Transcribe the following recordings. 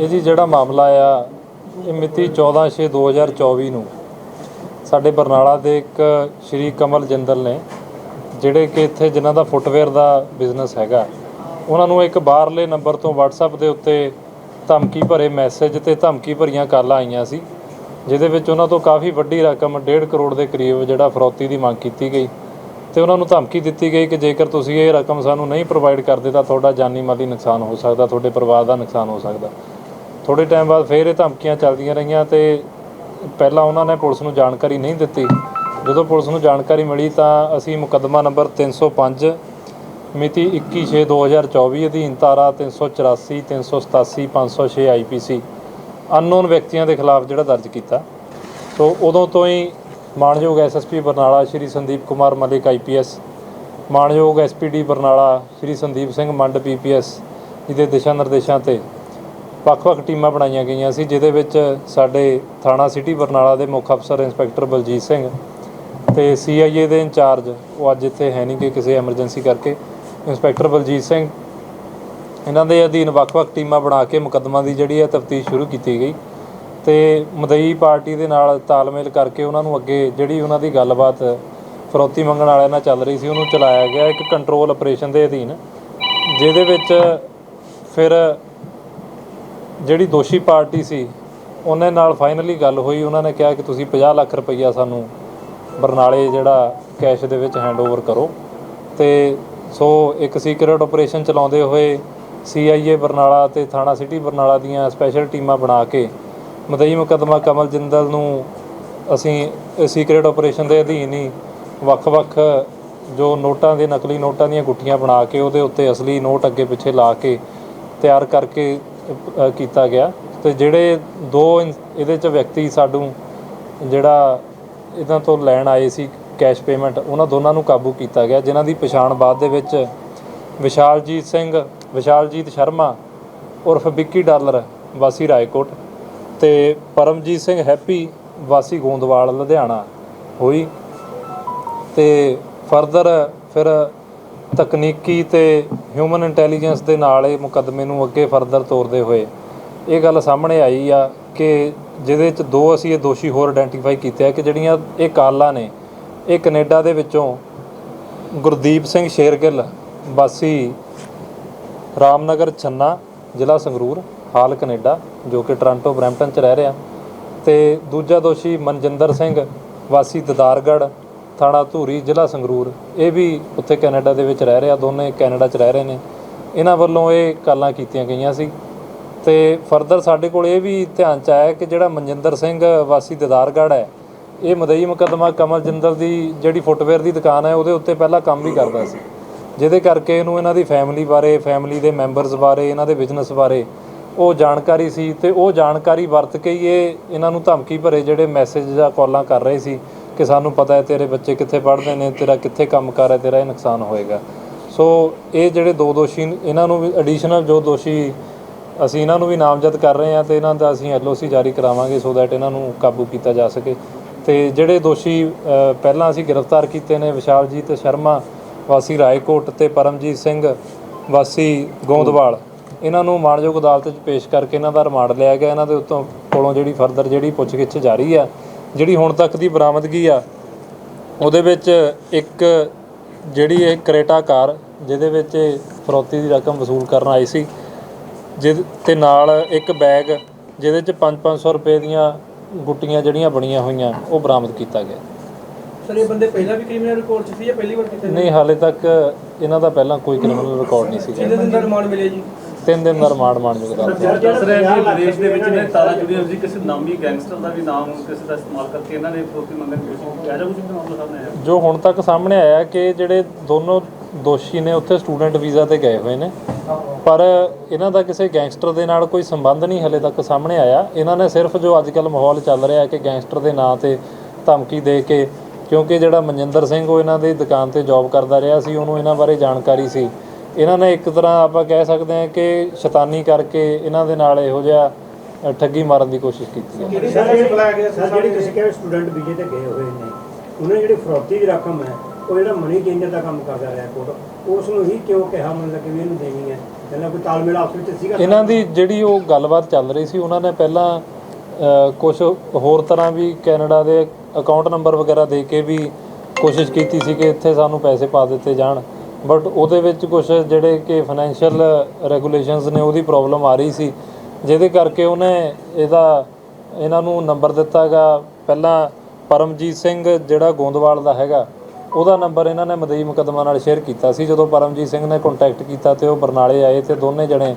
ਇਹ ਜੀ ਜਿਹੜਾ ਮਾਮਲਾ ਆ, ਇਹ ਮਿਤੀ 14/6/2024 ਨੂੰ ਸਾਡੇ ਬਰਨਾਲਾ ਦੇ ਇੱਕ ਸ਼੍ਰੀ ਕਮਲ ਜਿੰਦਲ ਨੇ, ਜਿਹੜੇ ਕਿ ਇੱਥੇ ਜਿਨ੍ਹਾਂ ਦਾ ਫੁੱਟਵੇਅਰ ਦਾ ਬਿਜ਼ਨਸ ਹੈਗਾ, ਉਹਨਾਂ ਨੂੰ ਇੱਕ ਬਾਹਰਲੇ ਨੰਬਰ ਤੋਂ WhatsApp ਦੇ ਉੱਤੇ ਧਮਕੀ ਭਰੇ ਮੈਸੇਜ ਤੇ ਧਮਕੀ ਭਰੀਆਂ ਕਾਲਾਂ ਆਈਆਂ ਸੀ, ਜਿਹਦੇ ਵਿੱਚ ਉਹਨਾਂ ਤੋਂ ਕਾਫੀ ਵੱਡੀ ਰਕਮ 1.5 ਕਰੋੜ ਦੇ ਕਰੀਬ ਜਿਹੜਾ ਫਰੋਤੀ ਦੀ ਮੰਗ ਕੀਤੀ ਗਈ ਤੇ ਉਹਨਾਂ ਨੂੰ ਧਮਕੀ ਦਿੱਤੀ ਗਈ ਕਿ ਜੇਕਰ ਤੁਸੀਂ ਇਹ ਰਕਮ ਸਾਨੂੰ ਨਹੀਂ ਪ੍ਰੋਵਾਈਡ ਕਰਦੇ ਤਾਂ ਤੁਹਾਡਾ ਜਾਨੀ ਮਾਲੀ ਨੁਕਸਾਨ ਹੋ ਸਕਦਾ, ਤੁਹਾਡੇ ਪਰਿਵਾਰ ਦਾ ਨੁਕਸਾਨ ਹੋ ਸਕਦਾ। ਥੋੜੇ ਟਾਈਮ ਬਾਅਦ ਫਿਰ ਇਹ ਧਮਕੀਆਂ ਚੱਲਦੀਆਂ ਰਹੀਆਂ ਤੇ ਪਹਿਲਾਂ ਉਹਨਾਂ ਨੇ ਪੁਲਿਸ ਨੂੰ ਜਾਣਕਾਰੀ ਨਹੀਂ ਦਿੱਤੀ। ਜਦੋਂ ਪੁਲਿਸ ਨੂੰ ਜਾਣਕਾਰੀ ਮਿਲੀ ਤਾਂ ਅਸੀਂ ਮੁਕੱਦਮਾ ਨੰਬਰ 305 ਮਿਤੀ 21/6/2024 ਅਧੀਨ ਧਾਰਾ 384 387 506 ਆਈਪੀਸੀ ਅਨਨੋਨ ਵਿਅਕਤੀਆਂ ਦੇ ਖਿਲਾਫ ਜਿਹੜਾ ਦਰਜ ਕੀਤਾ। ਸੋ ਉਦੋਂ ਤੋਂ ਹੀ ਮਾਨਯੋਗ ਐਸਐਸਪੀ ਬਰਨਾਲਾ ਸ਼੍ਰੀ ਸੰਦੀਪ ਕੁਮਾਰ ਮਲਿਕ ਆਈਪੀਐਸ ਮਾਨਯੋਗ ਐਸਪੀਡੀ ਬਰਨਾਲਾ ਸ਼੍ਰੀ ਸੰਦੀਪ ਸਿੰਘ ਮੰਡ ਪੀਪੀਐਸ ਜਿਹਦੇ ਦਿਸ਼ਾ ਨਿਰਦੇਸ਼ਾਂ ਤੇ ਵੱਖ-ਵੱਖ ਟੀਮਾਂ ਬਣਾਈਆਂ ਗਈਆਂ ਸੀ, ਜਿਹਦੇ ਵਿੱਚ ਸਾਡੇ ਥਾਣਾ ਸਿਟੀ ਬਰਨਾਲਾ ਦੇ ਮੁੱਖ ਅਫਸਰ ਇੰਸਪੈਕਟਰ ਬਲਜੀਤ ਸਿੰਘ ਤੇ ਸੀਆਈਏ ਦੇ ਇੰਚਾਰਜ, ਉਹ ਅੱਜ ਇੱਥੇ ਹੈ ਨਹੀਂ ਕਿ ਕਿਸੇ ਐਮਰਜੈਂਸੀ ਕਰਕੇ, ਇੰਸਪੈਕਟਰ ਬਲਜੀਤ ਸਿੰਘ। ਇਹਨਾਂ ਦੇ ਅਧੀਨ ਵੱਖ-ਵੱਖ ਟੀਮਾਂ ਬਣਾ ਕੇ ਮੁਕੱਦਮਾ ਦੀ ਜਿਹੜੀ ਹੈ ਤਫਤੀਸ਼ ਸ਼ੁਰੂ ਕੀਤੀ ਗਈ ਤੇ ਮਦਈ ਪਾਰਟੀ ਦੇ ਨਾਲ ਤਾਲਮੇਲ ਕਰਕੇ ਉਹਨਾਂ ਨੂੰ ਅੱਗੇ ਜਿਹੜੀ ਉਹਨਾਂ ਦੀ ਗੱਲਬਾਤ ਫਰੋਤੀ ਮੰਗਣ ਵਾਲਿਆਂ ਨਾਲ ਚੱਲ ਰਹੀ ਸੀ, ਉਹਨੂੰ ਚਲਾਇਆ ਗਿਆ ਇੱਕ ਕੰਟਰੋਲ ਆਪਰੇਸ਼ਨ ਦੇ ਅਧੀਨ, ਜਿਹਦੇ ਵਿੱਚ ਫਿਰ ਜਿਹੜੀ ਦੋਸ਼ੀ ਪਾਰਟੀ ਸੀ, ਉਹਨਾਂ ਨਾਲ ਫਾਈਨਲੀ ਗੱਲ ਹੋਈ, ਉਹਨਾਂ ਨੇ ਕਿਹਾ ਕਿ ਤੁਸੀਂ 50 ਲੱਖ ਰੁਪਈਆ ਸਾਨੂੰ ਬਰਨਾਲੇ ਜਿਹੜਾ ਕੈਸ਼ ਦੇ ਵਿੱਚ ਹੈਂਡਓਵਰ ਕਰੋ। ਤੇ ਸੋ ਇੱਕ ਸੀਕ੍ਰੀਟ ਆਪਰੇਸ਼ਨ ਚਲਾਉਂਦੇ ਹੋਏ ਸੀਆਈਏ ਬਰਨਾਲਾ ਤੇ ਥਾਣਾ ਸਿਟੀ ਬਰਨਾਲਾ ਦੀਆਂ ਸਪੈਸ਼ਲ ਟੀਮਾਂ ਬਣਾ ਕੇ ਮਦਈ ਮੁਕੱਦਮਾ ਕਮਲ ਜਿੰਦਲ ਨੂੰ ਅਸੀਂ ਸੀਕ੍ਰੀਟ ਆਪਰੇਸ਼ਨ ਦੇ ਅਧੀਨ ਹੀ ਵੱਖ-ਵੱਖ ਜੋ ਨੋਟਾਂ ਦੇ, ਨਕਲੀ ਨੋਟਾਂ ਦੀਆਂ ਗੁੱਠੀਆਂ ਬਣਾ ਕੇ ਉਹਦੇ ਉੱਤੇ ਅਸਲੀ ਨੋਟ ਅੱਗੇ ਪਿੱਛੇ ਲਾ ਕੇ ਤਿਆਰ ਕਰਕੇ ਕੀਤਾ ਗਿਆ। ਤੇ ਜਿਹੜੇ ਦੋ ਇਨ- ਇਹਦੇ ਚ ਵਿਅਕਤੀ ਸਾਨੂੰ ਜਿਹੜਾ ਇਹਨਾਂ ਤੋਂ ਲੈਣ ਆਏ ਸੀ ਕੈਸ਼ ਪੇਮੈਂਟ, ਉਹਨਾਂ ਦੋਨਾਂ ਨੂੰ ਕਾਬੂ ਕੀਤਾ ਗਿਆ, ਜਿਨ੍ਹਾਂ ਦੀ ਪਛਾਣ ਬਾਅਦ ਦੇ ਵਿੱਚ ਵਿਸ਼ਾਲਜੀਤ ਸਿੰਘ, ਵਿਸ਼ਾਲਜੀਤ ਸ਼ਰਮਾ ਉਰਫ ਵਿੱਕੀ ਡਾਲਰ, ਵਾਸੀ ਰਾਏਕੋਟ ਤੇ ਪਰਮਜੀਤ ਸਿੰਘ ਹੈਪੀ, ਵਾਸੀ ਗੋਂਦਵਾਲ, ਲੁਧਿਆਣਾ ਹੋਈ। ਤੇ ਫਰਦਰ ਫਿਰ ਤਕਨੀਕੀ ਤੇ ਹਿਊਮਨ ਇੰਟੈਲੀਜੈਂਸ ਦੇ ਨਾਲ ਇਹ ਮੁਕੱਦਮੇ ਨੂੰ ਅੱਗੇ ਫਰਦਰ ਤੋਰਦੇ ਹੋਏ ਇਹ ਗੱਲ ਸਾਹਮਣੇ ਆਈ ਆ ਕਿ ਜਿਹਦੇ ਵਿੱਚ ਦੋ ਅਸੀਂ ਇਹ ਦੋਸ਼ੀ ਹੋਰ ਆਇਡੈਂਟੀਫਾਈ ਕੀਤੇ ਆ ਕਿ ਜਿਹੜੀਆਂ ਇਹ ਕਾਲਾਂ ਨੇ, ਇਹ ਕੈਨੇਡਾ ਦੇ ਵਿੱਚੋਂ ਗੁਰਦੀਪ ਸਿੰਘ ਸ਼ੇਰਗਿੱਲ, ਵਾਸੀ ਰਾਮਨਗਰ ਛੰਨਾ, ਜ਼ਿਲ੍ਹਾ ਸੰਗਰੂਰ, ਹਾਲ ਕੈਨੇਡਾ, ਜੋ ਕਿ ਟੋਰਾਂਟੋ ਬਰੈਂਪਟਨ ਚ ਰਹਿ ਰਿਹਾ। ਤੇ ਦੂਜਾ ਦੋਸ਼ੀ ਮਨਜਿੰਦਰ ਸਿੰਘ, ਵਾਸੀ ਦਦਾਰਗੜ੍ਹ ਥਾਣਾ ਧੂਰੀ, ਜ਼ਿਲ੍ਹਾ ਸੰਗਰੂਰ, ਇਹ ਵੀ ਉੱਥੇ ਕੈਨੇਡਾ ਦੇ ਵਿੱਚ ਰਹਿ ਰਿਹਾ, ਦੋਨੇ ਕੈਨੇਡਾ 'ਚ ਰਹਿ ਰਹੇ ਨੇ। ਇਹਨਾਂ ਵੱਲੋਂ ਇਹ ਕਾਲਾਂ ਕੀਤੀਆਂ ਗਈਆਂ ਸੀ। ਤੇ ਫਰਦਰ ਸਾਡੇ ਕੋਲ ਇਹ ਵੀ ਧਿਆਨ 'ਚ ਆਇਆ ਕਿ ਜਿਹੜਾ ਮਨਜਿੰਦਰ ਸਿੰਘ ਵਾਸੀ ਦਦਾਰਗੜ੍ਹ ਹੈ, ਇਹ ਮਦਈ ਮੁਕੱਦਮਾ ਕਮਲ ਜਿੰਦਲ ਦੀ ਜਿਹੜੀ ਫੁੱਟਵੇਅਰ ਦੀ ਦੁਕਾਨ ਹੈ, ਉਹਦੇ ਉੱਤੇ ਪਹਿਲਾਂ ਕੰਮ ਵੀ ਕਰਦਾ ਸੀ। ਜਿਹਦੇ ਕਰਕੇ ਇਹਨੂੰ ਇਹਨਾਂ ਦੀ ਫੈਮਿਲੀ ਬਾਰੇ, ਫੈਮਿਲੀ ਦੇ ਮੈਂਬਰਸ ਬਾਰੇ, ਇਹਨਾਂ ਦੇ ਬਿਜ਼ਨਸ ਬਾਰੇ ਉਹ ਜਾਣਕਾਰੀ ਸੀ ਤੇ ਉਹ ਜਾਣਕਾਰੀ ਵਰਤ ਕੇ ਹੀ ਇਹ ਇਹਨਾਂ ਨੂੰ ਧਮਕੀ ਭਰੇ ਜਿਹੜੇ ਮੈਸੇਜ ਜਾਂ ਕਾਲਾਂ ਕਰ ਰਹੇ ਸੀ। ਕਿ ਸਾਨੂੰ ਪਤਾ ਹੈ ਤੇਰੇ ਬੱਚੇ ਕਿੱਥੇ ਪੜ੍ਹਦੇ ਨੇ, ਤੇਰਾ ਕਿੱਥੇ ਕੰਮ ਕਰ ਹੈ ਤੇਰਾ ਇਹ ਨੁਕਸਾਨ ਹੋਏਗਾ। ਸੋ ਇਹ ਜਿਹੜੇ ਦੋ ਦੋਸ਼ੀ ਇਹਨਾਂ ਨੂੰ ਵੀ ਐਡੀਸ਼ਨਲ ਜੋ ਦੋਸ਼ੀ ਅਸੀਂ ਇਹਨਾਂ ਨੂੰ ਵੀ ਨਾਮਜ਼ਦ ਕਰ ਰਹੇ ਹਾਂ ਤੇ ਇਹਨਾਂ ਦਾ ਅਸੀਂ ਐਲਓਸੀ ਜਾਰੀ ਕਰਾਵਾਂਗੇ ਸੋ ਦੈਟ ਇਹਨਾਂ ਨੂੰ ਕਾਬੂ ਕੀਤਾ ਜਾ ਸਕੇ। ਤੇ ਜਿਹੜੇ ਦੋਸ਼ੀ ਪਹਿਲਾਂ ਅਸੀਂ ਗ੍ਰਿਫਤਾਰ ਕੀਤੇ ਨੇ ਵਿਸ਼ਾਲ ਜੀ ਵਿਸ਼ਾਲਜੀਤ ਸ਼ਰਮਾ, ਵਾਸੀ ਰਾਏਕੋਟ ਤੇ ਪਰਮਜੀਤ ਸਿੰਘ, ਵਾਸੀ ਗੋਂਦਵਾਲ, ਇਹਨਾਂ ਨੂੰ ਮਾਣਯੋਗ ਅਦਾਲਤ 'ਚ ਪੇਸ਼ ਕਰਕੇ ਇਹਨਾਂ ਦਾ ਰਿਮਾਂਡ ਲਿਆ ਗਿਆ। ਇਹਨਾਂ ਦੇ ਉੱਤੋਂ ਕੋਲੋਂ ਜਿਹੜੀ ਫਰਦਰ ਜਿਹੜੀ ਪੁੱਛਗਿੱਛ ਜਾਰੀ ਆ ਜਿਹੜੀ ਹੁਣ ਤੱਕ ਦੀ ਬਰਾਮਦਗੀ ਆ ਉਹਦੇ ਵਿੱਚ ਇੱਕ ਜਿਹੜੀ ਇਹ ਕਰੇਟਾ ਕਾਰ ਜਿਹਦੇ ਵਿੱਚ ਫਰੌਤੀ ਦੀ ਰਕਮ ਵਸੂਲ ਕਰਨ ਆਈ ਸੀ ਜਿਹਦੇ ਤੇ ਨਾਲ ਇੱਕ ਬੈਗ ਜਿਹਦੇ ਚ 5-500 ਰੁਪਏ ਦੀਆਂ ਗੁੱਟੀਆਂ ਜਿਹੜੀਆਂ ਬਣੀਆਂ ਹੋਈਆਂ ਉਹ ਬਰਾਮਦ ਕੀਤਾ ਗਿਆ। ਸਰ ਇਹ ਬੰਦੇ ਪਹਿਲਾਂ ਵੀ ਕ੍ਰਿਮੀਨਲ ਰਿਕਾਰਡ 'ਚ ਸੀ ਜਾਂ ਪਹਿਲੀ ਵਾਰ ਕਿਤੇ ਨਹੀਂ ਹਾਲੇ ਤੱਕ ਇਹਨਾਂ ਦਾ ਪਹਿਲਾਂ ਕੋਈ ਕ੍ਰਿਮੀਨਲ ਰਿਕਾਰਡ ਨਹੀਂ ਸੀਗਾ ਕਿੰਨੇ ਦਿਨ ਦਾ ਰਿਮਾਂਡ ਮਿਲਿਆ ਜੀ? ਤਿੰਨ ਦਿਨ ਦਾ ਰਿਮਾਂਡ ਮਾਣਯੋਗ ਅਦਾਲਤ ਨੇ। ਦੱਸ ਰਹੇ ਕਿ ਵਿਦੇਸ਼ ਦੇ ਵਿੱਚ ਨੇ ਤਾਰਾਂ ਜੁੜੀਆਂ ਸੀ ਕਿਸੇ ਨਾਮੀ ਗੈਂਗਸਟਰ ਦਾ ਵੀ ਨਾਮ ਕਿਸੇ ਦਾ ਇਸਤੇਮਾਲ ਕਰਕੇ ਇਹਨਾਂ ਨੇ ਫਰੋਤੀ ਮੰਗਣ ਦੀ ਕੋਸ਼ਿਸ਼ ਕੀਤੀ ਹੈ ਜਾਂ ਕੁਝ ਮਾਮਲਾ ਸਾਹਮਣੇ ਆਇਆ ਜੋ ਹੁਣ ਤੱਕ ਸਾਹਮਣੇ ਆਇਆ ਕਿ ਜਿਹੜੇ ਦੋਨੋਂ ਦੋਸ਼ੀ ਨੇ ਉੱਥੇ ਸਟੂਡੈਂਟ ਵੀਜ਼ਾ ਤੇ ਗਏ ਹੋਏ ਨੇ। ਪਰ ਇਹਨਾਂ ਦਾ ਕਿਸੇ ਗੈਂਗਸਟਰ ਦੇ ਨਾਲ ਕੋਈ ਸੰਬੰਧ ਨਹੀਂ ਹਲੇ ਤੱਕ ਸਾਹਮਣੇ ਆਇਆ। ਇਹਨਾਂ ਨੇ ਸਿਰਫ ਜੋ ਅੱਜ ਕੱਲ ਮਾਹੌਲ ਚੱਲ ਰਿਹਾ ਹੈ ਕਿ ਗੈਂਗਸਟਰ ਦੇ ਨਾਂ ਤੇ ਧਮਕੀ ਦੇ ਕੇ ਕਿਉਂਕਿ ਜਿਹੜਾ ਮਨਜਿੰਦਰ ਸਿੰਘ ਉਹ ਇਹਨਾਂ ਦੀ ਦੁਕਾਨ ਤੇ ਜੌਬ ਕਰਦਾ ਰਿਹਾ ਸੀ ਉਹਨੂੰ ਇਹਨਾਂ ਬਾਰੇ ਜਾਣਕਾਰੀ ਸੀ। ਇਹਨਾਂ ਨੇ ਇੱਕ ਤਰ੍ਹਾਂ ਆਪਾਂ ਕਹਿ ਸਕਦੇ ਹਾਂ ਕਿ ਸ਼ੈਤਾਨੀ ਕਰਕੇ ਇਹਨਾਂ ਦੇ ਨਾਲ ਇਹੋ ਜਿਹਾ ਠੱਗੀ ਮਾਰਨ ਦੀ ਕੋਸ਼ਿਸ਼ ਕੀਤੀ ਹੈ। ਕਿਹੜੀ ਸਰ ਸਰ ਜਿਹੜੀ ਬੁਲਾਇਆ ਗਿਆ ਸੀ ਸਰ ਜਿਹੜੀ ਤੁਸੀਂ ਕਹਿੰਦੇ ਸਟੂਡੈਂਟ ਵੀਜ਼ੇ ਤੇ ਗਏ ਹੋਏ ਨੇ ਉਹਨਾਂ ਦੀ ਜਿਹੜੀ ਫਰੌਤੀ ਦੀ ਰਕਮ ਹੈ ਉਹ ਜਿਹੜਾ ਮਨੀ ਚੇਂਜਰ ਦਾ ਕੰਮ ਕਰਦਾ ਰਿਹਾ ਕੋਟ ਉਸ ਨੂੰ ਹੀ ਕਿਉਂ ਕਿਹਾ ਮਤਲਬ ਕਿ ਵੀ ਇਹਨੂੰ ਦੇਣੀ ਹੈ? ਇਹਨਾਂ ਕੋਈ ਤਾਲਮੇਲ ਆਪਸ ਵਿੱਚ ਸੀਗਾ? ਇਹਨਾਂ ਦੀ ਜਿਹੜੀ ਉਹ ਗੱਲਬਾਤ ਚੱਲ ਰਹੀ ਸੀ ਉਹਨਾਂ ਨੇ ਪਹਿਲਾਂ ਕੁਝ ਹੋਰ ਤਰ੍ਹਾਂ ਵੀ ਕੈਨੇਡਾ ਦੇ ਅਕਾਊਂਟ ਨੰਬਰ ਵਗੈਰਾ ਦੇ ਕੇ ਵੀ ਕੋਸ਼ਿਸ਼ ਕੀਤੀ ਸੀ ਕਿ ਇੱਥੇ ਸਾਨੂੰ ਪੈਸੇ ਪਾ ਦਿੱਤੇ ਜਾਣ। ਬਟ ਉਹਦੇ ਵਿੱਚ ਕੁਝ ਜਿਹੜੇ ਕਿ ਫਾਈਨੈਂਸ਼ੀਅਲ ਰੈਗੂਲੇਸ਼ਨਸ ਨੇ, ਉਹਦੀ ਪ੍ਰੋਬਲਮ ਆ ਰਹੀ ਸੀ। ਜਿਹਦੇ ਕਰਕੇ ਉਹਨੇ ਇਹਦਾ, ਇਹਨਾਂ ਨੂੰ ਨੰਬਰ ਦਿੱਤਾਗਾ ਪਹਿਲਾਂ ਪਰਮਜੀਤ ਸਿੰਘ ਜਿਹੜਾ ਗੋਂਦਵਾਲ ਦਾ ਹੈਗਾ, ਉਹਦਾ ਨੰਬਰ ਇਹਨਾਂ ਨੇ ਮਦਈ ਮੁਕੱਦਮਾ ਨਾਲ ਸ਼ੇਅਰ ਕੀਤਾ ਸੀ। ਜਦੋਂ ਪਰਮਜੀਤ ਸਿੰਘ ਨੇ ਕੰਟੈਕਟ ਕੀਤਾ ਤੇ ਉਹ ਬਰਨਾਲੇ ਆਏ ਤੇ ਦੋਨੇ ਜਣੇ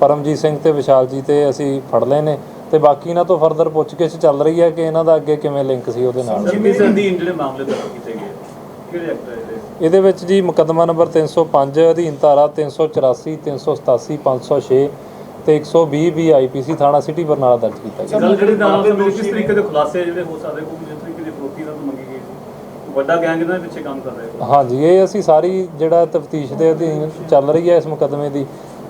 ਪਰਮਜੀਤ ਸਿੰਘ ਤੇ ਵਿਸ਼ਾਲ ਜੀ ਤੇ ਅਸੀਂ ਫੜ ਲਏ ਨੇ। ਤੇ ਬਾਕੀ ਇਹਨਾਂ ਤੋਂ ਫਰਦਰ ਪੁੱਛਗਿੱਛ ਚੱਲ ਰਹੀ ਹੈ ਕਿ ਇਹਨਾਂ ਦਾ ਅੱਗੇ ਕਿਵੇਂ ਲਿੰਕ ਸੀ ਉਹਦੇ ਨਾਲ। ਸਰ ਕਿਸ ਜਿਹੜੇ ਮਾਮਲੇ ਦਰਜ ਕੀਤੇ ਗਏ? ਕਿਹੜੇ ਐਕਟ ਇਹਦੇ ਵਿੱਚ ਜੀ ਮੁਕੱਦਮਾ ਨੰਬਰ 305 ਅਧੀਨ ਧਾਰਾ 384 387 506 ਤੇ 120 ਵੀ ਆਈਪੀਸੀ ਥਾਣਾ ਸਿਟੀ ਬਰਨਾਲਾ ਦਰਜ ਕੀਤਾ ਗਿਆ। ਗੱਲ ਜਿਹੜੀ ਨਾਲ ਸਮੇਂ ਕਿਸ ਤਰੀਕੇ ਦੇ ਖੁਲਾਸੇ ਜਿਹੜੇ ਹੋ ਸਕਦੇ ਕੋਈ ਜਿਸ ਤਰੀਕੇ ਦੀ ਫਰੋਤੀ ਦਾ ਮੰਗੀ ਗਈ ਸੀ। ਵੱਡਾ ਗੈਂਗ ਇਹਨਾਂ ਦੇ ਪਿੱਛੇ ਕੰਮ ਕਰ ਰਿਹਾ ਹੈ ਹਾਂਜੀ ਇਹ ਅਸੀਂ ਸਾਰੀ ਜਿਹੜਾ ਤਫਤੀਸ਼ ਦੇ ਅਧੀਨ ਚੱਲ ਰਹੀ ਹੈ ਇਸ ਮੁਕੱਦਮੇ ਦੀ।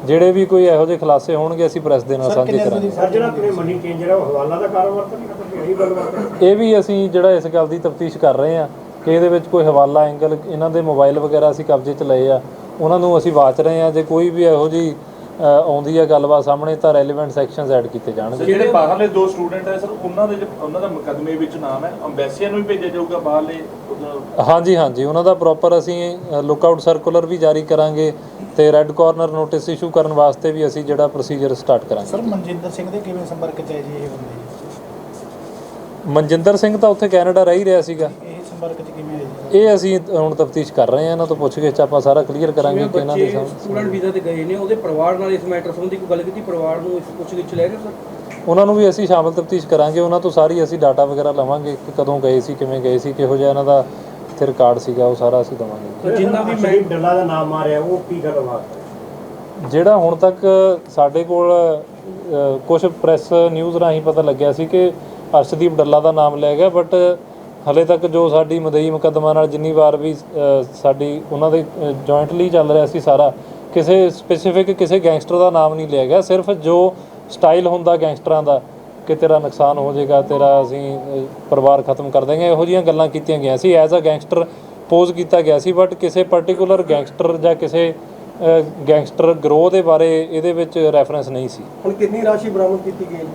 ਜਿਹੜੇ ਵੀ ਕੋਈ ਇਹੋ ਜਿਹੇ ਖੁਲਾਸੇ ਹੋਣਗੇ ਅਸੀਂ ਪ੍ਰੈਸ ਦੇ ਨਾਲ ਸਾਂਝੇ ਕਰਾਂਗੇ। ਸਰ ਜਿਹੜਾ ਤੁਸੀਂ ਮਨੀ ਚੇਂਜਰ ਹੈ ਉਹ ਹਵਾਲਾ ਦਾ ਕਾਰੋਬਾਰ ਤਾਂ ਨਹੀਂ ਕਰਦਾ ਇਹ ਵੀ ਅਸੀਂ ਜਿਹੜਾ ਇਸ ਗੱਲ ਦੀ ਤਫਤੀਸ਼ ਕਰ ਰਹੇ ਹਾਂ। ਕਿ ਇਹਦੇ ਵਿੱਚ ਕੋਈ ਹਵਾਲਾ ਐਂਗਲ ਇਹਨਾਂ ਦੇ ਮੋਬਾਈਲ ਵਗੈਰਾ ਅਸੀਂ ਕਬਜ਼ੇ 'ਚ ਲਏ ਆ। ਉਹਨਾਂ ਨੂੰ ਅਸੀਂ ਵਾਚ ਰਹੇ ਹਾਂ ਜੇ ਕੋਈ ਵੀ ਇਹੋ ਜੀ ਆਉਂਦੀ ਹੈ ਗੱਲਬਾਤ ਸਾਹਮਣੇ ਤਾਂ ਰੈਲੇਵੈਂਟ ਸੈਕਸ਼ਨਸ ਐਡ ਕੀਤੇ ਜਾਣਗੇ। ਜਿਹੜੇ ਬਾਹਰਲੇ ਦੋ ਸਟੂਡੈਂਟ ਹੈ ਸਰ ਉਹਨਾਂ ਦੇ ਉਹਨਾਂ ਦਾ ਮੁਕੱਦਮੇ ਵਿੱਚ ਨਾਮ ਹੈ। ਅੰਬੈਸੀਆਂ ਨੂੰ ਵੀ ਭੇਜਿਆ ਜਾਊਗਾ ਬਾਹਰਲੇ ਹਾਂਜੀ ਹਾਂਜੀ। ਉਹਨਾਂ ਦਾ ਪ੍ਰੋਪਰ ਅਸੀਂ ਲੁੱਕਆਊਟ ਸਰਕੂਲਰ ਵੀ ਜਾਰੀ ਕਰਾਂਗੇ ਤੇ ਰੈੱਡ ਕਾਰਨਰ ਨੋਟਿਸ ਇਸ਼ੂ ਕਰਨ ਵਾਸਤੇ ਵੀ ਅਸੀਂ ਜਿਹੜਾ ਪ੍ਰੋਸੀਜਰ ਸਟਾਰਟ ਕਰਾਂਗੇ। ਸਰ ਮਨਜਿੰਦਰ ਸਿੰਘ ਦੇ ਕਿਵੇਂ ਸੰਪਰਕ ਚ ਹੈ ਜੀ ਇਹ ਬੰਦੇ? ਮਨਜਿੰਦਰ ਸਿੰਘ ਤਾਂ ਉੱਥੇ ਕੈਨੇਡਾ ਰਹਿ ਰਿਹਾ ਸੀਗਾ। ਸੰਪਰਕ ਚ ਕਿਵੇਂ ਹੈ ਜੀ ਇਹ ਅਸੀਂ ਹੁਣ ਤਫਤੀਸ਼ ਕਰ ਰਹੇ ਹਾਂ ਇਹਨਾਂ ਤੋਂ ਪੁੱਛ ਕੇ ਆਪਾਂ ਸਾਰਾ ਕਲੀਅਰ ਕਰਾਂਗੇ ਕਿ ਇਹਨਾਂ ਦੇ ਸਾਹਮਣੇ ਸਟੂਡੈਂਟ ਵੀਜ਼ਾ ਤੇ ਗਏ ਨੇ ਉਹਦੇ ਪਰਿਵਾਰ ਨਾਲ ਇਸ ਮੈਟਰ ਸੰਬੰਧੀ ਕੋਈ ਗੱਲ ਕੀਤੀ? ਪਰਿਵਾਰ ਨੂੰ ਇਸ ਪੁੱਛਗਿੱਛ ਲੈ ਰਹੇ ਸਰ? ਉਹਨਾਂ ਨੂੰ ਵੀ ਅਸੀਂ ਸ਼ਾਮਲ ਤਫਤੀਸ਼ ਕਰਾਂਗੇ ਉਹਨਾਂ ਤੋਂ ਸਾਰੀ ਅਸੀਂ ਡਾਟਾ ਵਗੈਰਾ ਲਵਾਂਗੇ ਕਿ ਕਦੋਂ ਗਏ ਸੀ ਕਿਵੇਂ ਗਏ ਸੀ ਕਿਹੋ ਜਿਹਾ ਇਹਨਾਂ ਦਾ ਇੱਥੇ ਰਿਕਾਰਡ ਸੀਗਾ ਉਹ ਸਾਰਾ ਅਸੀਂ ਦਵਾਂਗੇ। ਜਿੰਨਾ ਵੀ ਮੈਂ ਡੱਲਾ ਦਾ ਨਾਮ ਮਾਰਿਆ ਉਹ ਕੀ ਗੱਲਬਾਤ ਹੈ ਜਿਹੜਾ ਹੁਣ ਤੱਕ ਸਾਡੇ ਕੋਲ ਕੁਝ ਪ੍ਰੈਸ ਨਿਊਜ਼ ਰਾਹੀਂ ਪਤਾ ਲੱਗਿਆ ਸੀ ਕਿ ਅਰਸ਼ਦੀਪ ਡੱਲਾ ਦਾ ਨਾਮ ਲਿਆ ਗਿਆ ਬਟ ਹਲੇ ਤੱਕ ਜੋ ਸਾਡੀ ਮਦਈ ਮੁਕੱਦਮਾ ਨਾਲ ਜਿੰਨੀ ਵਾਰ ਵੀ ਅ, ਸਾਡੀ ਉਹਨਾਂ ਦੇ ਜੁਆਇੰਟਲੀ ਚੱਲ ਰਿਹਾ ਸੀ ਸਾਰਾ ਕਿਸੇ ਸਪੈਸੀਫਿਕ ਕਿਸੇ ਗੈਂਗਸਟਰ ਦਾ ਨਾਮ ਨਹੀਂ ਲਿਆ ਗਿਆ ਸਿਰਫ ਜੋ ਸਟਾਈਲ ਹੁੰਦਾ ਗੈਂਗਸਟਰਾਂ ਦਾ ਕਿ ਤੇਰਾ ਨੁਕਸਾਨ ਹੋ ਜਾਏਗਾ ਤੇਰਾ ਅਸੀਂ ਅ, ਪਰਿਵਾਰ ਖਤਮ ਕਰ ਦੇਵਾਂਗੇ ਇਹੋ ਜਿਹੀਆਂ ਗੱਲਾਂ ਕੀਤੀਆਂ ਗਈਆਂ ਸੀ ਐਜ਼ ਅ ਗੈਂਗਸਟਰ ਪੋਜ਼ ਕੀਤਾ ਗਿਆ ਸੀ ਬਟ ਕਿਸੇ ਪਾਰਟਿਕੂਲਰ ਗੈਂਗਸਟਰ ਜਾਂ ਕਿਸੇ ਅ, ਗੈਂਗਸਟਰ ਗਰੋਹ ਦੇ ਬਾਰੇ ਇਹਦੇ ਵਿੱਚ ਰੈਫਰੈਂਸ ਨਹੀਂ ਸੀ। ਹੁਣ ਕਿੰਨੀ ਰਾਸ਼ੀ ਬਰਾਮਦ ਕੀਤੀ ਗਈ?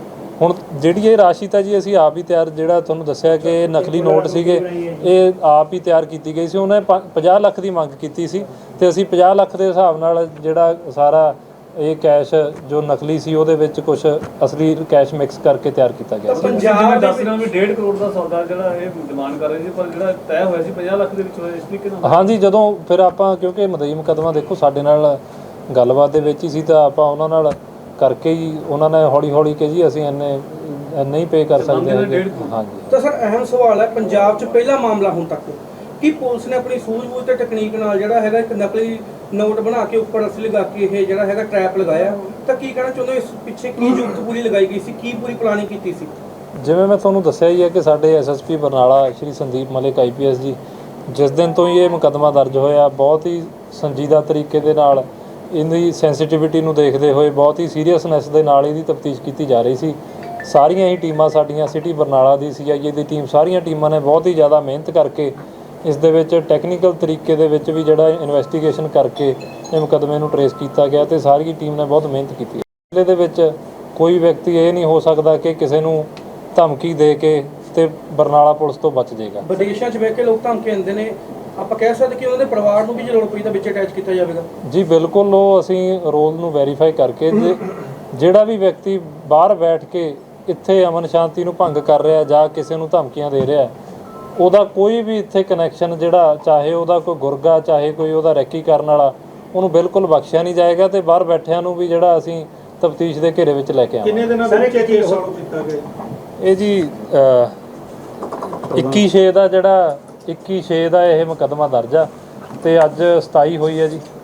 ਹੁਣ ਜਿਹੜੀ ਇਹ ਰਾਸ਼ੀ ਤਾਂ ਜੀ ਅਸੀਂ ਆਪ ਹੀ ਤਿਆਰ ਜਿਹੜਾ ਤੁਹਾਨੂੰ ਦੱਸਿਆ ਕਿ ਇਹ ਨਕਲੀ ਨੋਟ ਸੀਗੇ ਇਹ ਆਪ ਹੀ ਤਿਆਰ ਕੀਤੀ ਗਈ ਸੀ। ਉਹਨੇ ਪ- 50 ਲੱਖ ਦੀ ਮੰਗ ਕੀਤੀ ਸੀ ਤੇ ਅਸੀਂ 50 ਲੱਖ ਦੇ ਹਿਸਾਬ ਨਾਲ ਜਿਹੜਾ ਸਾਰਾ ਇਹ ਕੈਸ਼ ਜੋ ਨਕਲੀ ਸੀ ਉਹਦੇ ਵਿੱਚ ਕੁਝ ਅਸਲੀ ਕੈਸ਼ ਮਿਕਸ ਕਰਕੇ ਤਿਆਰ ਕੀਤਾ ਗਿਆ ਸੀ। ਪੰਜਾਬ ਦੱਸ ਰਹੇ ਵੀ 1.5 ਕਰੋੜ ਦਾ ਸੌਦਾ ਜਿਹੜਾ ਇਹ ਡਿਮਾਂਡ ਕਰ ਰਹੇ ਸੀ ਪਰ ਜਿਹੜਾ ਤੈਅ ਹੋਇਆ ਸੀ 50 ਲੱਖ ਦੇ ਵਿੱਚ ਹੋਇਆ ਇਸ ਤਰੀਕੇ ਨਾਲ ਹਾਂਜੀ ਜਦੋਂ ਫਿਰ ਆਪਾਂ ਕਿਉਂਕਿ ਮਦਈ ਮੁਕੱਦਮਾ ਦੇਖੋ ਸਾਡੇ ਨਾਲ ਗੱਲਬਾਤ ਦੇ ਵਿੱਚ ਹੀ ਸੀ ਤਾਂ ਆਪਾਂ ਉਹਨਾਂ ਨਾਲ ਕਰਕੇ ਹੀ ਉਹਨਾਂ ਨੇ ਹੌਲੀ ਹੌਲੀ ਕਿ ਜੀ ਅਸੀਂ ਇੰਨੇ ਇੰਨੇ ਹੀ ਪੇ ਕਰ ਸਕਦੇ ਹਾਂਜੀ। ਤਾਂ ਸਰ ਅਹਿਮ ਸਵਾਲ ਹੈ ਪੰਜਾਬ 'ਚ ਪਹਿਲਾ ਮਾਮਲਾ ਹੁਣ ਤੱਕ ਕੀ ਪੁਲਿਸ ਨੇ ਆਪਣੀ ਸੂਝ-ਬੂਝ ਤੇ ਟੈਕਨੀਕ ਨਾਲ ਜਿਹੜਾ ਹੈਗਾ ਇੱਕ ਨਕਲੀ ਨੋਟ ਬਣਾ ਕੇ ਉੱਪਰ ਅਸਲੀ ਲਗਾ ਕੇ ਇਹ ਜਿਹੜਾ ਹੈਗਾ ਟ੍ਰੈਪ ਲਗਾਇਆ। ਤਾਂ ਕੀ ਕਹਿਣਾ ਚਾਹੁੰਦੇ ਹੋ ਇਸ ਪਿੱਛੇ ਕੀ ਯੁਕਤ ਪੂਰੀ ਲਗਾਈ ਗਈ ਸੀ? ਕੀ ਪੂਰੀ ਪਲਾਨਿੰਗ ਕੀਤੀ ਸੀ? ਜਿਵੇਂ ਮੈਂ ਤੁਹਾਨੂੰ ਦੱਸਿਆ ਹੀ ਹੈ ਕਿ ਸਾਡੇ ਐਸਐਸਪੀ ਬਰਨਾਲਾ ਸ਼੍ਰੀ ਸੰਦੀਪ ਮਲਿਕ ਆਈਪੀਐਸ ਜੀ ਜਿਸ ਦਿਨ ਤੋਂ ਹੀ ਇਹ ਮੁਕੱਦਮਾ ਦਰਜ ਹੋਇਆ ਬਹੁਤ ਹੀ ਸੰਜੀਦਾ ਤਰੀਕੇ ਦੇ ਨਾਲ ਇਹਦੀ ਸੈਂਸਿਟਿਵਿਟੀ ਨੂੰ ਦੇਖਦੇ ਹੋਏ ਬਹੁਤ ਹੀ ਸੀਰੀਅਸਨੈਸ ਦੇ ਨਾਲ ਇਹਦੀ ਤਫਤੀਸ਼ ਕੀਤੀ ਜਾ ਰਹੀ ਸੀ। ਸਾਰੀਆਂ ਹੀ ਟੀਮਾਂ ਸਾਡੀਆਂ ਸਿਟੀ ਬਰਨਾਲਾ ਦੀ ਸੀਆਈਏ ਦੀ ਟੀਮ ਸਾਰੀਆਂ ਟੀਮਾਂ ਨੇ ਬਹੁਤ ਹੀ ਜ਼ਿਆਦਾ ਮਿਹਨਤ ਕਰਕੇ ਇਸ ਦੇ ਵਿੱਚ ਟੈਕਨੀਕਲ ਤਰੀਕੇ ਦੇ ਵਿੱਚ ਵੀ ਜਿਹੜਾ ਇਨਵੈਸਟੀਗੇਸ਼ਨ ਕਰਕੇ ਇਹ ਮੁਕੱਦਮੇ ਨੂੰ ਟਰੇਸ ਕੀਤਾ ਗਿਆ ਤੇ ਸਾਰੀ ਟੀਮ ਨੇ ਬਹੁਤ ਮਿਹਨਤ ਕੀਤੀ। ਹੈ ਜ਼ਿਲ੍ਹੇ ਦੇ ਵਿੱਚ ਕੋਈ ਵਿਅਕਤੀ ਇਹ ਨਹੀਂ ਹੋ ਸਕਦਾ ਕਿ ਕਿਸੇ ਨੂੰ ਧਮਕੀ ਦੇ ਕੇ ਤੇ ਬਰਨਾਲਾ ਪੁਲਿਸ ਤੋਂ ਬਚ ਜਾਏਗਾ। ਵਿਦੇਸ਼ਾਂ 'ਚ ਬਹਿ ਕੇ ਲੋਕ ਧਮਕੀ ਦਿੰਦੇ ਨੇ ਆਪਾਂ ਕਹਿ ਸਕਦੇ ਕਿ ਉਹਨਾਂ ਦੇ ਪਰਿਵਾਰ ਨੂੰ ਵੀ ਜੇ ਲੋੜ ਪਈ ਤਾਂ ਵਿੱਚ ਅਟੈਚ ਕੀਤਾ ਜਾਵੇਗਾ। ਜੀ ਬਿਲਕੁਲ ਉਹ ਅਸੀਂ ਰੋਲ ਨੂੰ ਵੈਰੀਫਾਈ ਕਰਕੇ ਜੇ- ਜਿਹੜਾ ਵੀ ਵਿਅਕਤੀ ਬਾਹਰ ਬੈਠ ਕੇ ਇੱਥੇ ਅਮਨ ਸ਼ਾਂਤੀ ਨੂੰ ਭੰਗ ਕਰ ਰਿਹਾ ਜਾਂ ਕਿਸੇ ਨੂੰ ਧਮਕੀਆਂ ਦੇ ਰਿਹਾ ਉਹਦਾ ਕੋਈ ਵੀ ਇੱਥੇ ਕਨੈਕਸ਼ਨ ਜਿਹੜਾ ਚਾਹੇ ਉਹਦਾ ਕੋਈ ਗੁਰਗਾ ਚਾਹੇ ਕੋਈ ਉਹਦਾ ਰੈਕੀ ਕਰਨ ਵਾਲਾ ਉਹਨੂੰ ਬਿਲਕੁਲ ਬਖਸ਼ਿਆ ਨਹੀਂ ਜਾਏਗਾ ਤੇ ਬਾਹਰ ਬੈਠਿਆਂ ਨੂੰ ਵੀ ਜਿਹੜਾ ਅਸੀਂ ਤਫਤੀਸ਼ ਦੇ ਘੇਰੇ ਵਿੱਚ ਲੈ ਕੇ ਆਵਾਂਗੇ। ਦਿਨਾਂ ਦੇ ਵਿੱਚ ਕੀ ਸੋਲਵ ਕੀਤਾ ਗਿਆ? ਇਹ ਜੀ 21 6 ਦਾ ਜਿਹੜਾ 21 6 ਦਾ ਇਹ ਮੁਕੱਦਮਾ ਦਰਜ ਆ ਤੇ ਅੱਜ 27 ਹੋਈ ਹੈ ਜੀ।